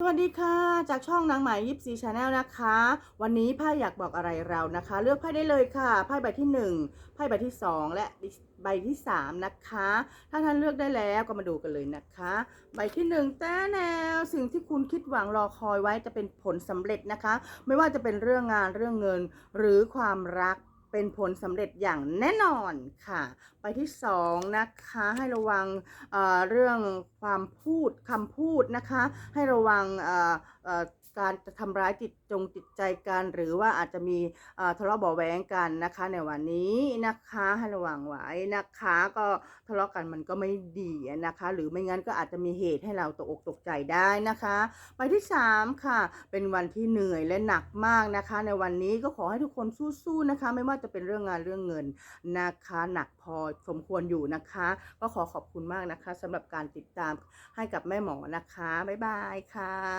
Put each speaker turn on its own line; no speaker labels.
สวัสดีค่ะ จากช่องนางหมายยิปซีชาแนลนะคะ วันนี้ไพ่อยากบอกอะไรเรานะคะ เลือกไพ่ได้เลยค่ะไพ่ใบที่ 1ไพ่ใบที่ 2 และใบที่ 3 นะคะ ถ้าท่านเลือกได้แล้วก็มาดูกันเลยนะคะ ใบที่ 1 แต่แนวสิ่งที่คุณคิดหวังรอคอยไว้จะเป็นผลสำเร็จนะคะ ไม่ว่าจะเป็นเรื่องงานเรื่องเงินหรือความรัก เป็นผลสำเร็จอย่างแน่นอนค่ะใบที่สองนะคะให้ระวังเเรื่องความพูดคำพูดนะคะ ให้ระวังการจะทำร้ายจิตจงจิตใจกันหรือว่าอาจจะมีทะเลาะเบาะแว้งกันนะคะ ในวันนี้นะคะให้ระวังไว้นะคะ ก็ทะเลาะกันมันก็ไม่ดีนะคะ หรือไม่งั้นก็อาจจะมีเหตุให้เราตกอกตกใจได้นะคะใบที่สามค่ะ เป็นวันที่เหนื่อยและหนักมากนะคะ ในวันนี้ก็ขอให้ทุกคนสู้ๆนะคะ ไม่ว่าจะเป็นเรื่องงานเรื่องเงินนะคะหนักพอสมควรอยู่นะคะ ก็ขอขอบคุณมากนะคะสำหรับการติดตามให้กับแม่หมอนะคะ บ๊ายบายค่ะ